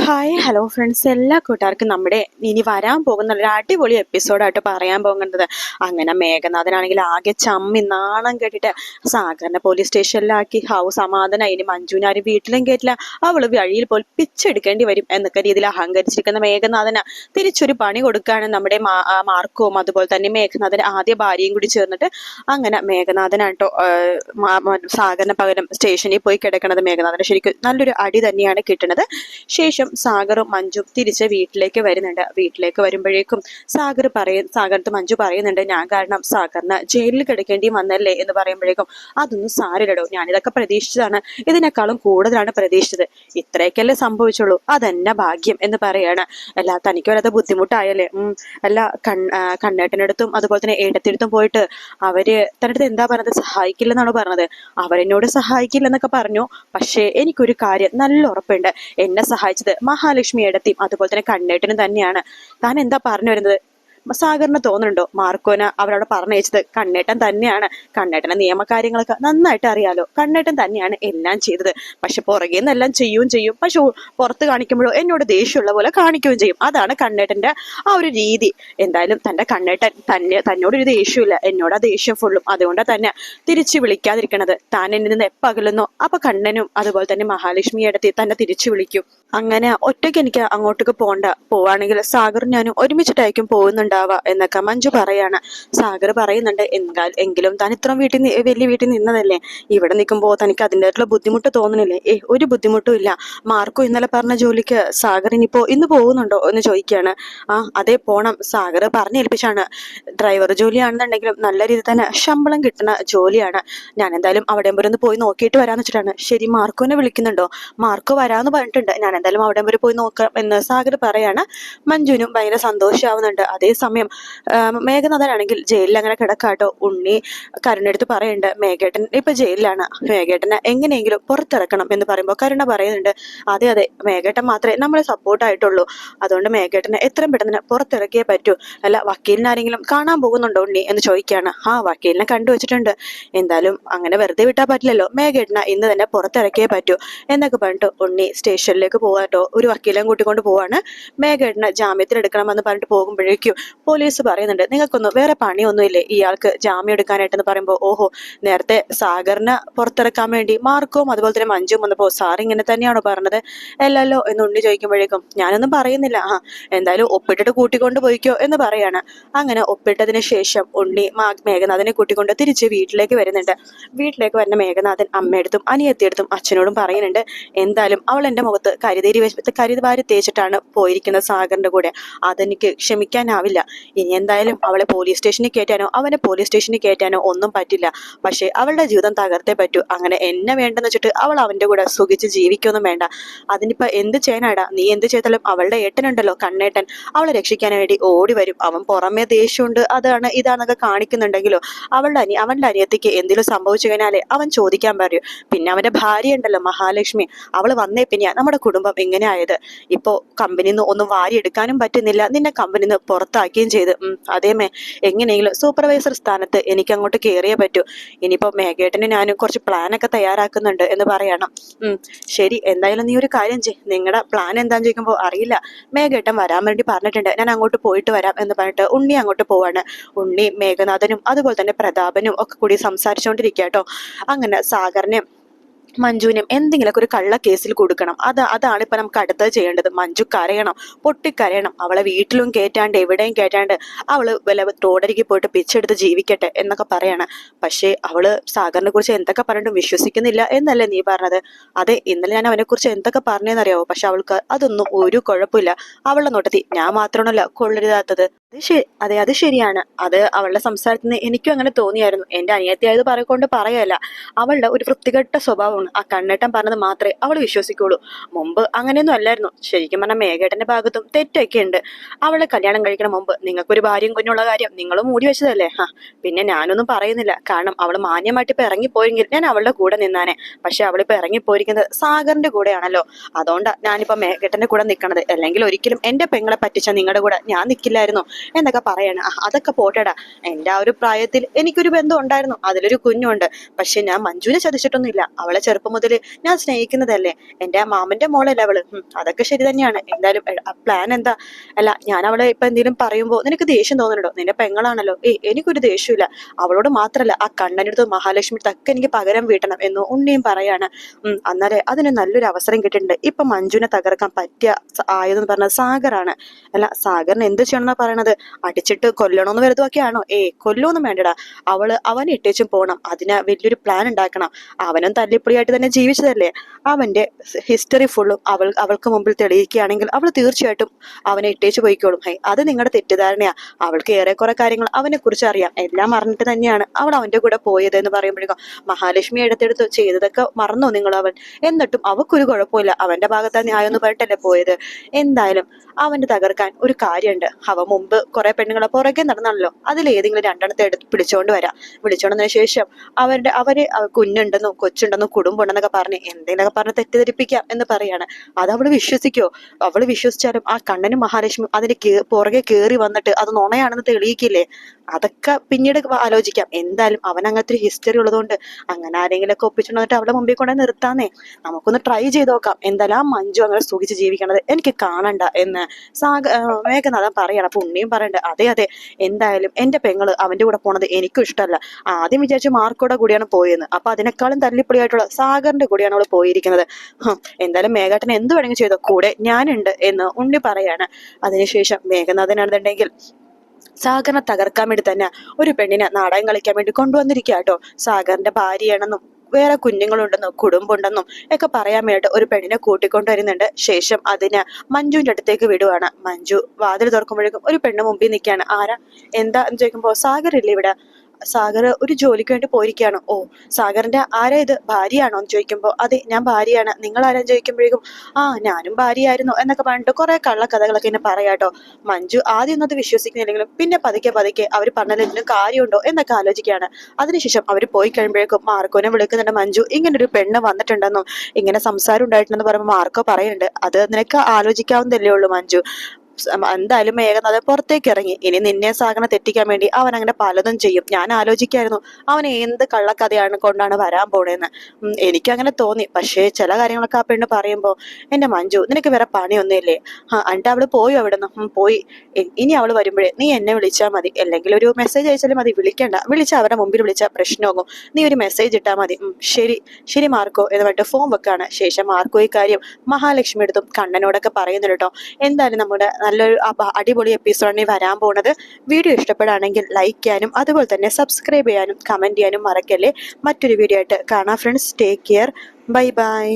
Hi hello friends എല്ലാ കൂട്ടുകാർക്കും നമ്മുടെ ഇനി വരാൻ പോകുന്ന ഒരു അടിപൊളി എപ്പിസോഡായിട്ട് പറയാൻ പോകുന്നത്. അങ്ങനെ മേഘനാഥനാണെങ്കിൽ ആകെ ചമ്മി നാണം കേട്ടിട്ട് സാഗറിനെ പോലീസ് സ്റ്റേഷനിലാക്കി ഹൗസ് സമാധാന ഇനി മഞ്ജുവിനെ വീട്ടിലും കേട്ടില്ല അവൾ വഴിയിൽ പോയി പിച്ചെടുക്കേണ്ടി വരും എന്നൊക്കെ രീതിയിൽ അഹങ്കരിച്ചിരിക്കുന്ന മേഘനാഥന് തിരിച്ചൊരു പണി കൊടുക്കുകയാണ് നമ്മുടെ മാർക്കവും അതുപോലെ തന്നെ മേഘനാഥൻ ആദ്യ ഭാര്യയും കൂടി ചേർന്നിട്ട് അങ്ങനെ മേഘനാഥനാട്ടോ സാഗറിന് പകരം സ്റ്റേഷനിൽ പോയി കിടക്കണത് മേഘനാഥന് ശരിക്കും നല്ലൊരു അടി തന്നെയാണ് കിട്ടുന്നത് ശേഷം സാഗറും മഞ്ജും തിരിച്ച് വീട്ടിലേക്ക് വരുന്നുണ്ട്. വീട്ടിലേക്ക് വരുമ്പോഴേക്കും സാഗർ പറയും സാഗരത്ത് മഞ്ജു പറയുന്നുണ്ട് ഞാൻ കാരണം സാഗറിന് ജയിലിൽ കിടക്കേണ്ടി വന്നല്ലേ? എന്ന് പറയുമ്പോഴേക്കും അതൊന്നും സാരില്ലടോ ഞാനിതൊക്കെ പ്രതീക്ഷിച്ചതാണ്. ഇതിനേക്കാളും കൂടുതലാണ് പ്രതീക്ഷിച്ചത്. ഇത്രയൊക്കെയല്ലേ സംഭവിച്ചുള്ളൂ. അതെന്നെ ഭാഗ്യം എന്ന് പറയാണ്. അല്ല തനിക്ക് വല്ലാത്ത ബുദ്ധിമുട്ടായല്ലേ? അല്ല കൺ കണ്ണേട്ടനടുത്തും അതുപോലെ തന്നെ ഏട്ടത്തിനടുത്തും പോയിട്ട് അവർ തന്റെ അടുത്ത് എന്താ പറഞ്ഞത്? സഹായിക്കില്ലെന്നാണ് പറഞ്ഞത്? അവരെന്നോട് സഹായിക്കില്ലെന്നൊക്കെ പറഞ്ഞു. പക്ഷേ എനിക്കൊരു കാര്യം നല്ല ഉറപ്പുണ്ട്. എന്നെ സഹായിച്ചത് മഹാലക്ഷ്മി ഏടത്തിയും അതുപോലെ തന്നെ കണ്ണേട്ടനും തന്നെയാണ്. താൻ എന്താ പറഞ്ഞു വരുന്നത്? സാഗറിന് തോന്നുന്നുണ്ടോ? മാർക്കോന അവരവിടെ പറഞ്ഞയച്ചത് കണ്ണേട്ടൻ തന്നെയാണ്. കണ്ണേട്ടന്റെ നിയമകാര്യങ്ങളൊക്കെ നന്നായിട്ട് അറിയാലോ. കണ്ണേട്ടൻ തന്നെയാണ് എല്ലാം ചെയ്തത്. പക്ഷെ പുറകെ നിന്നെല്ലാം ചെയ്യുകയും ചെയ്യും. പക്ഷെ പുറത്ത് കാണിക്കുമ്പോഴോ എന്നോട് ദേഷ്യമുള്ള പോലെ കാണിക്കുകയും ചെയ്യും. അതാണ് കണ്ണേട്ടന്റെ ആ ഒരു രീതി. എന്തായാലും തന്റെ കണ്ണേട്ടൻ തന്നെ തന്നോടൊരു ദേഷ്യമില്ല. എന്നോട് ആ ദേഷ്യം ഫുള്ളും അതുകൊണ്ട് തന്നെ തിരിച്ചു വിളിക്കാതിരിക്കണത്. താൻ എന്നിൽ നിന്ന് എപ്പകലുന്നോ അപ്പൊ കണ്ണനും അതുപോലെ തന്നെ മഹാലക്ഷ്മിയെടുത്തി തന്നെ തിരിച്ചു വിളിക്കും. അങ്ങനെ ഒറ്റയ്ക്ക് എനിക്ക് അങ്ങോട്ടേക്ക് പോണ്ട പോവാണെങ്കിൽ സാഗർ ഞാനും ഒരുമിച്ചിട്ടായിരിക്കും പോകുന്നുണ്ടാവുക എന്നൊക്കെ മഞ്ജു പറയാണ്. സാഗർ പറയുന്നുണ്ട് എന്നാൽ എങ്കിലും താൻ ഇത്രയും വീട്ടിൽ വലിയ വീട്ടിൽ നിന്നതല്ലേ? ഇവിടെ നിൽക്കുമ്പോൾ തനിക്ക് അതിന്റെതായിട്ടുള്ള ബുദ്ധിമുട്ട് തോന്നുന്നില്ലേ ഏ ഒരു ബുദ്ധിമുട്ടും ഇല്ല. മാർക്കോ ഇന്നലെ പറഞ്ഞ ജോലിക്ക് സാഗർ ഇനിയിപ്പോൾ ഇന്ന് പോകുന്നുണ്ടോ? എന്ന് ചോദിക്കുകയാണ്. ആ അതേ പോണം. സാഗർ പറഞ്ഞേൽപ്പിച്ചാണ്. ഡ്രൈവർ ജോലിയാണെന്നുണ്ടെങ്കിലും നല്ല രീതിയിൽ തന്നെ ശമ്പളം കിട്ടുന്ന ജോലിയാണ്. ഞാൻ എന്തായാലും അവിടെ വരെ ഒന്ന് പോയി നോക്കിയിട്ട് വരാമെന്ന് വെച്ചിട്ടാണ്. ശരി മാർക്കോനെ വിളിക്കുന്നുണ്ടോ? മാർക്കോ വരാമെന്ന് പറഞ്ഞിട്ടുണ്ട്. ഞാൻ എന്തായാലും അവിടെ വരെ പോയി നോക്കാം എന്ന് സാഗർ പറയാണ്. മഞ്ജുവിനും ഭയങ്കര സന്തോഷമാവുന്നുണ്ട് അതേസമയം മേഘനാഥനാണെങ്കിൽ ജയിലിൽ അങ്ങനെ കിടക്കാട്ടോ. ഉണ്ണി കരുണെടുത്ത് പറയുന്നുണ്ട് മേഘേട്ടൻ ഇപ്പൊ ജയിലിലാണ്. മേഘേട്ടനെ എങ്ങനെയെങ്കിലും പുറത്തിറക്കണം എന്ന് പറയുമ്പോൾ കരുണ പറയുന്നുണ്ട്. അതെ അതെ മേഘേട്ടൻ മാത്രമേ നമ്മളെ സപ്പോർട്ട് ആയിട്ടുള്ളൂ. അതുകൊണ്ട് മേഘേട്ടനെ എത്രയും പെട്ടെന്ന് പുറത്തിറക്കിയേ പറ്റൂ. അല്ല വക്കീലിനെ ആരെങ്കിലും കാണാൻ പോകുന്നുണ്ടോ ഉണ്ണി എന്ന് ചോദിക്കുകയാണ് ആ വക്കീലിനെ കണ്ടുവച്ചിട്ടുണ്ട് എന്തായാലും അങ്ങനെ വെറുതെ വിട്ടാൽ പറ്റില്ലല്ലോ. മേഘേട്ടനെ ഇന്ന് തന്നെ പുറത്തിറക്കിയേ പറ്റൂ. എന്നൊക്കെ പറഞ്ഞിട്ട് ഉണ്ണി സ്റ്റേഷനിലേക്ക് പോകാട്ടോ ഒരു വക്കീലം കൂട്ടിക്കൊണ്ട് പോവാണ്. മേഘേട്ടനെ ജാമ്യത്തിൽ എടുക്കണമെന്ന് പറഞ്ഞിട്ട് പോകുമ്പോഴേക്കും പോലീസ് പറയുന്നുണ്ട് നിങ്ങൾക്കൊന്നും വേറെ പണിയൊന്നുമില്ലേ? ഇയാൾക്ക് ജാമ്യം എടുക്കാനായിട്ടെന്ന് പറയുമ്പോൾ ഓഹോ നേരത്തെ സാഗറിനെ പുറത്തിറക്കാൻ വേണ്ടി മാർക്കവും അതുപോലെ തന്നെ മഞ്ജും വന്നപ്പോൾ സാർ ഇങ്ങനെ തന്നെയാണോ പറഞ്ഞത്? അല്ലല്ലോ എന്ന് ഉണ്ണി ചോദിക്കുമ്പോഴേക്കും ഞാനൊന്നും പറയുന്നില്ല. ആ എന്തായാലും ഒപ്പിട്ടിട്ട് കൂട്ടിക്കൊണ്ട് പോയിക്കോ എന്ന് പറയാണ്. അങ്ങനെ ഒപ്പിട്ടതിന് ശേഷം ഉണ്ണി മേഘനാഥനെ കൂട്ടിക്കൊണ്ട് തിരിച്ച് വീട്ടിലേക്ക് വരുന്നുണ്ട്. വീട്ടിലേക്ക് വരുന്ന മേഘനാഥൻ അമ്മയെടുത്തും അനിയത്തിയെടുത്തും അച്ഛനോടും പറയുന്നുണ്ട് എന്തായാലും അവൾ എന്റെ മുഖത്ത് കരിതേരി വെച്ച് കരുതുവാരി തേച്ചിട്ടാണ് പോയിരിക്കുന്നത് സാഗറിന്റെ കൂടെ. അതെനിക്ക് ക്ഷമിക്കാനാവില്ല. ഇനി എന്തായാലും അവളെ പോലീസ് സ്റ്റേഷനിൽ കയറ്റാനോ അവനെ പോലീസ് സ്റ്റേഷനിൽ കയറ്റാനോ ഒന്നും പറ്റില്ല. പക്ഷേ അവളുടെ ജീവിതം തകർത്തേ പറ്റൂ. അങ്ങനെ എന്നെ വേണ്ടെന്ന് വെച്ചിട്ട് അവൾ അവന്റെ കൂടെ സുഖിച്ച് ജീവിക്കൊന്നും വേണ്ട. അതിനിപ്പോ എന്ത് ചെയ്യാനാടാ? നീ എന്ത് ചെയ്താലും അവളുടെ ഏട്ടനുണ്ടല്ലോ കണ്ണേട്ടൻ. അവളെ രക്ഷിക്കാൻ വേണ്ടി ഓടി വരും. അവൻ പുറമേ ദേഷ്യമുണ്ട്. അതാണ് ഇതാണെന്നൊക്കെ കാണിക്കുന്നുണ്ടെങ്കിലോ അവളുടെ അനി അവന്റെ അനിയത്തിക്ക് എന്തെങ്കിലും സംഭവിച്ചു കഴിഞ്ഞാലേ അവൻ ചോദിക്കാൻ പറയൂ. പിന്നെ അവന്റെ ഭാര്യ ഉണ്ടല്ലോ മഹാലക്ഷ്മി. അവൾ വന്നേ പിന്നെയാ. നമ്മുടെ കുടുംബം ഇങ്ങനെ ആയത് ഇപ്പോ കമ്പനിയിൽ നിന്ന് ഒന്നും വാരി എടുക്കാനും പറ്റുന്നില്ല. നിന്നെ കമ്പനിയിൽ നിന്ന് പുറത്താക്കുകയും ചെയ്ത്. അതേമേ എങ്ങനെയെങ്കിലും സൂപ്പർവൈസർ സ്ഥാനത്ത് എനിക്ക് അങ്ങോട്ട് കയറിയേ പറ്റൂ. ഇനിയിപ്പോ മേഘേട്ടന് ഞാനും കുറച്ച് പ്ലാനൊക്കെ തയ്യാറാക്കുന്നുണ്ട് എന്ന് പറയണം. ശരി എന്തായാലും നീ ഒരു കാര്യം ചെയ് നിങ്ങളുടെ പ്ലാൻ എന്താന്ന് ചോദിക്കുമ്പോൾ അറിയില്ല. മേഘേട്ടൻ വരാൻ വേണ്ടി പറഞ്ഞിട്ടുണ്ട്. ഞാൻ അങ്ങോട്ട് പോയിട്ട് വരാം എന്ന് പറഞ്ഞിട്ട് ഉണ്ണി അങ്ങോട്ട് പോവാണ്. ഉണ്ണി മേഘനാഥനും അതുപോലെ തന്നെ പ്രതാപനും ഒക്കെ കൂടി സംസാരിച്ചുകൊണ്ടിരിക്കട്ടോ അങ്ങനെ സാഗറിനെ മഞ്ജുവിനും എന്തെങ്കിലുമൊക്കെ ഒരു കള്ള കേസിൽ കൊടുക്കണം. അത് അതാണ് ഇപ്പൊ നമുക്ക് അടുത്തത് ചെയ്യേണ്ടത്. മഞ്ജു കരയണം പൊട്ടിക്കരയണം അവളെ വീട്ടിലും കയറ്റാണ്ട് എവിടെയും കയറ്റാണ്ട് അവൾ വല്ല റോഡരികെ പോയിട്ട് പിച്ചെടുത്ത് ജീവിക്കട്ടെ എന്നൊക്കെ പറയാണ്. പക്ഷേ അവൾ സാഗറിനെ കുറിച്ച് എന്തൊക്കെ പറഞ്ഞിട്ടും വിശ്വസിക്കുന്നില്ല എന്നല്ലേ നീ പറഞ്ഞത്? അതെ ഇന്നലെ ഞാൻ അവനെ കുറിച്ച് എന്തൊക്കെ പറഞ്ഞെന്നറിയാവോ? പക്ഷെ അവൾക്ക് അതൊന്നും ഒരു കുഴപ്പമില്ല. അവളെ നോട്ടത്തിൽ ഞാൻ മാത്രമാണല്ലോ കൊള്ളരുതാത്തത്. അത് ശരി അതെ അത് ശരിയാണ്. അത് അവളുടെ സംസാരത്തിൽ നിന്ന് എനിക്കും അങ്ങനെ തോന്നിയായിരുന്നു. എന്റെ അനിയത്തിയായത് പറയക്കൊണ്ട് പറയല്ല. അവളുടെ ഒരു വൃത്തികെട്ട സ്വഭാവമാണ്. ആ കണ്ണേട്ടൻ പറഞ്ഞത് മാത്രമേ അവൾ വിശ്വസിക്കുള്ളൂ. മുമ്പ് അങ്ങനെയൊന്നും അല്ലായിരുന്നു. ശരിക്കും പറഞ്ഞാൽ മേഘേട്ടന്റെ ഭാഗത്തും തെറ്റൊക്കെ ഉണ്ട്. അവളെ കല്യാണം കഴിക്കണ മുമ്പ് നിങ്ങൾക്കൊരു ഭാര്യയും കുഞ്ഞുള്ള കാര്യം നിങ്ങളും മൂടി വെച്ചതല്ലേ? ഹാ പിന്നെ ഞാനൊന്നും പറയുന്നില്ല. കാരണം അവൾ മാന്യമായിട്ട് ഇപ്പൊ ഇറങ്ങിപ്പോയെങ്കിൽ ഞാൻ അവളുടെ കൂടെ നിന്നാനെ. പക്ഷെ അവളിപ്പോ ഇറങ്ങിപ്പോയിരിക്കുന്നത് സാഗറിന്റെ കൂടെയാണല്ലോ. അതുകൊണ്ടാ ഞാനിപ്പോ മേഘേട്ടന്റെ കൂടെ നിൽക്കണത് അല്ലെങ്കിൽ ഒരിക്കലും എന്റെ പെങ്ങളെ പറ്റിച്ച നിങ്ങളുടെ കൂടെ ഞാൻ നിൽക്കില്ലായിരുന്നു എന്നൊക്കെ പറയാണ്. അതൊക്കെ പോട്ടെടാ. എന്റെ ആ ഒരു പ്രായത്തിൽ എനിക്കൊരു ബന്ധം ഉണ്ടായിരുന്നു. അതിലൊരു കുഞ്ഞുണ്ട്. പക്ഷെ ഞാൻ മഞ്ജുവിനെ ചതിച്ചിട്ടൊന്നുമില്ല. അവളെ ചെറുപ്പം മുതൽ ഞാൻ സ്നേഹിക്കുന്നതല്ലേ? എന്റെ മാമന്റെ മോളല്ലേ അവൾ? അതൊക്കെ ശരി തന്നെയാണ്. എന്തായാലും പ്ലാൻ എന്താ? അല്ല ഞാൻ അവളെ ഇപ്പൊ എന്തെങ്കിലും പറയുമ്പോൾ നിനക്ക് ദേഷ്യം തോന്നുന്നുണ്ടോ? നിന്റെ പെങ്ങളാണല്ലോ. ഏയ് എനിക്കൊരു ദേഷ്യമില്ല അവളോട് മാത്രല്ല ആ കണ്ണനടുത്ത് മഹാലക്ഷ്മി തക്കെ എനിക്ക് പകരം വീട്ടണം എന്ന് ഉണ്ണിയും പറയാണ്. ഉം അന്നാലേ അതിന് നല്ലൊരു അവസരം കിട്ടിയിട്ടുണ്ട്. ഇപ്പൊ മഞ്ജുവിനെ തകർക്കാൻ പറ്റിയ ആയതെന്ന് പറഞ്ഞത് സാഗറാണ്. അല്ല സാഗറിന് എന്ത് ചെയ്യണമെന്നാ പറയണത്? അടിച്ചിട്ട് കൊല്ലണമെന്ന് വലുതുമൊക്കെയാണോ ഏ കൊല്ലൊന്നും വേണ്ടടാ. അവൾ അവനെ ഇട്ടേച്ചും പോണം. അതിന് വലിയൊരു പ്ലാൻ ഉണ്ടാക്കണം. അവനും തല്ലിപ്പൊളിയായിട്ട് തന്നെ ജീവിച്ചതല്ലേ? അവന്റെ ഹിസ്റ്ററി ഫുള്ളും അവൾ അവൾക്ക് മുമ്പിൽ തെളിയിക്കുകയാണെങ്കിൽ അവൾ തീർച്ചയായിട്ടും അവനെ ഇട്ടേച്ചു പോയിക്കോളും. ഹൈ അത് നിങ്ങളുടെ തെറ്റിദ്ധാരണയാ. അവൾക്ക് ഏറെക്കുറെ കാര്യങ്ങൾ അവനെ കുറിച്ച് അറിയാം. എല്ലാം അറിഞ്ഞിട്ട് തന്നെയാണ് അവൾ അവന്റെ കൂടെ പോയത് എന്ന് പറയുമ്പോഴേക്കും മഹാലക്ഷ്മി എടുത്തെടുത്ത് ചെയ്തതൊക്കെ മറന്നോ നിങ്ങൾ അവൻ? എന്നിട്ടും അവക്കൊരു കുഴപ്പമില്ല. അവന്റെ ഭാഗത്താ ന്യായം എന്ന് പറഞ്ഞിട്ടല്ലേ പോയത്. എന്തായാലും അവന്റെ തകർക്കാൻ ഒരു കാര്യമുണ്ട്. അവ മുമ്പ് കുറെ പെണ്ണുങ്ങളെ പുറകെ നടന്നാണല്ലോ. അതിൽ ഏതെങ്കിലും രണ്ടെണ്ണത്തെ എടുത്ത് പിടിച്ചോണ്ട് വരാം. വിളിച്ചോണ്ടതിന് ശേഷം അവരുടെ അവർ കുഞ്ഞുണ്ടെന്നോ കുഞ്ഞുണ്ടെന്നും കുടുംബമുണ്ടെന്നൊക്കെ പറഞ്ഞ് എന്തെങ്കിലുമൊക്കെ പറഞ്ഞ് തെറ്റിദ്ധരിപ്പിക്കാം എന്ന് പറയാണ്. അത് അവൾ വിശ്വസിക്കോ? അവൾ വിശ്വസിച്ചാലും ആ കണ്ണനും മഹാലക്ഷ്മി അതിന് പുറകെ കേറി വന്നിട്ട് അത് നുണയാണെന്ന് തെളിയിക്കില്ലേ? അതൊക്കെ പിന്നീട് ആലോചിക്കാം. എന്തായാലും അവൻ അങ്ങനത്തെ ഒരു ഹിസ്റ്ററി ഉള്ളതുകൊണ്ട് അങ്ങനെ ആരെങ്കിലും ഒപ്പിച്ചു വന്നിട്ട് അവളെ മുമ്പിൽ കൊണ്ടു നിർത്താന്നേ. നമുക്കൊന്ന് ട്രൈ ചെയ്ത് നോക്കാം. എന്തായാലും ആ മഞ്ജു അങ്ങനെ സുഖിച്ച് ജീവിക്കണത് എനിക്ക് കാണണ്ട എന്ന് സാഗ മേഘനാഥൻ പറയണം. അപ്പൊ ഉണ്ണിയും പറയണ്ട അതെ അതെ. എന്തായാലും എന്റെ പെങ്ങൾ അവന്റെ കൂടെ പോണത് എനിക്കും ഇഷ്ടമല്ല. ആദ്യം വിചാരിച്ചു മാർക്കോടെ കൂടിയാണ് പോയെന്ന്. അപ്പൊ അതിനേക്കാളും തല്ലിപ്പൊളിയായിട്ടുള്ള സാഗറിന്റെ കൂടിയാണ് അവൾ പോയിരിക്കുന്നത്. എന്തായാലും മേഘാട്ടൻ എന്ത് വേണമെങ്കിൽ ചെയ്തോ? കൂടെ ഞാനുണ്ട് എന്ന് ഉണ്ണി പറയാണ്. അതിനുശേഷം മേഘനാഥനാണെന്നുണ്ടെങ്കിൽ സാഗറിനെ തകർക്കാൻ വേണ്ടി തന്നെ ഒരു പെണ്ണിനെ നാടകം കളിക്കാൻ വേണ്ടി കൊണ്ടുവന്നിരിക്കുക കേട്ടോ സാഗറിന്റെ ഭാര്യയാണെന്നും വേറെ കുഞ്ഞുങ്ങളുണ്ടെന്നും കുടുംബമുണ്ടെന്നും ഒക്കെ പറയാൻ വേണ്ടിയിട്ട് ഒരു പെണ്ണിനെ കൂട്ടിക്കൊണ്ടുവരുന്നുണ്ട്. ശേഷം അതിന് മഞ്ജുവിന്റെ അടുത്തേക്ക് വിടുവാണ്. മഞ്ജു വാതിൽ തുറക്കുമ്പോഴേക്കും ഒരു പെണ്ണ് മുമ്പിൽ നിൽക്കുകയാണ്. ആരാ? എന്താ? എന്ന് ചോദിക്കുമ്പോൾ സാഗർ ഇല്ലേ ഇവിടെ? സാഗർ ഒരു ജോലിക്ക് വേണ്ടി പോയിരിക്കുകയാണ്. ഓ സാഗറിന്റെ ആരാ ഇത്? ഭാര്യയാണോ എന്ന് ചോദിക്കുമ്പോൾ അതെ ഞാൻ ഭാര്യയാണ്. നിങ്ങൾ ആരാന്ന് ചോദിക്കുമ്പോഴേക്കും ആ ഞാനും ഭാര്യയായിരുന്നു എന്നൊക്കെ പറഞ്ഞിട്ട് കുറെ കള്ളക്കഥകളൊക്കെ എന്നെ പറയാട്ടോ മഞ്ജു ആദ്യം ഒന്നും അത് വിശ്വസിക്കുന്നില്ലെങ്കിലും പിന്നെ പതുക്കെ പതുക്കെ അവർ പറഞ്ഞതിൽ എന്തെങ്കിലും കാര്യമുണ്ടോ എന്നൊക്കെ ആലോചിക്കുകയാണ്. അതിനുശേഷം അവർ പോയി കഴിയുമ്പോഴേക്കും മാർക്കോനെ വിളിക്കുന്നുണ്ട് മഞ്ജു ഇങ്ങനെ ഒരു പെണ്ണ് വന്നിട്ടുണ്ടെന്നും ഇങ്ങനെ സംസാരം ഉണ്ടായിട്ടുണ്ടെന്ന് പറയുമ്പോൾ മാർക്കോ പറയുന്നുണ്ട് അത് നിനക്ക് ആലോചിക്കാവുന്നതല്ലേ ഉള്ളൂ മഞ്ജു. എന്തായാലും മേഘനാഥൻ പുറത്തേക്ക് ഇറങ്ങി. ഇനി നിന്നെ സാഗനെ തെറ്റിക്കാൻ വേണ്ടി അവൻ അങ്ങനെ പലതും ചെയ്യും. ഞാൻ ആലോചിക്കായിരുന്നു അവൻ എന്ത് കള്ളക്കഥയാണ് കൊണ്ടാണ് വരാൻ പോണേന്ന്. എനിക്കങ്ങനെ തോന്നി. പക്ഷേ ചില കാര്യങ്ങളൊക്കെ ആ പെണ്ണ് പറയുമ്പോൾ എന്റെ മഞ്ജു നിനക്ക് വേറെ പണിയൊന്നുമില്ലേ? എന്നിട്ട് അവൾ പോയി അവിടെ നിന്ന് പോയി. ഇനി അവൾ വരുമ്പോഴേ നീ എന്നെ വിളിച്ചാൽ മതി. അല്ലെങ്കിൽ ഒരു മെസ്സേജ് അയച്ചാലും മതി. വിളിക്കണ്ട. വിളിച്ച അവരുടെ മുമ്പിൽ വിളിച്ച പ്രശ്നമാകും നീ ഒരു മെസ്സേജ് ഇട്ടാൽ മതി. ശരി. ശരി മാർക്കോ എന്ന് പറഞ്ഞിട്ട് ഫോം വെക്കാണ്. ശേഷം മാർക്കോ ഈ കാര്യം മഹാലക്ഷ്മി എടുത്തും കണ്ണനോടൊക്കെ പറയുന്നുണ്ട് കേട്ടോ. എന്തായാലും നമ്മുടെ നല്ലൊരു അടിപൊളി എപ്പിസോഡിനെ വരാൻ പോണത്. വീഡിയോ ഇഷ്ടപ്പെടുകയാണെങ്കിൽ ലൈക്ക് ചെയ്യാനും അതുപോലെ തന്നെ സബ്സ്ക്രൈബ് ചെയ്യാനും കമന്റ് ചെയ്യാനും മറക്കല്ലേ. മറ്റൊരു വീഡിയോ ആയിട്ട് കാണാം friends take care bye bye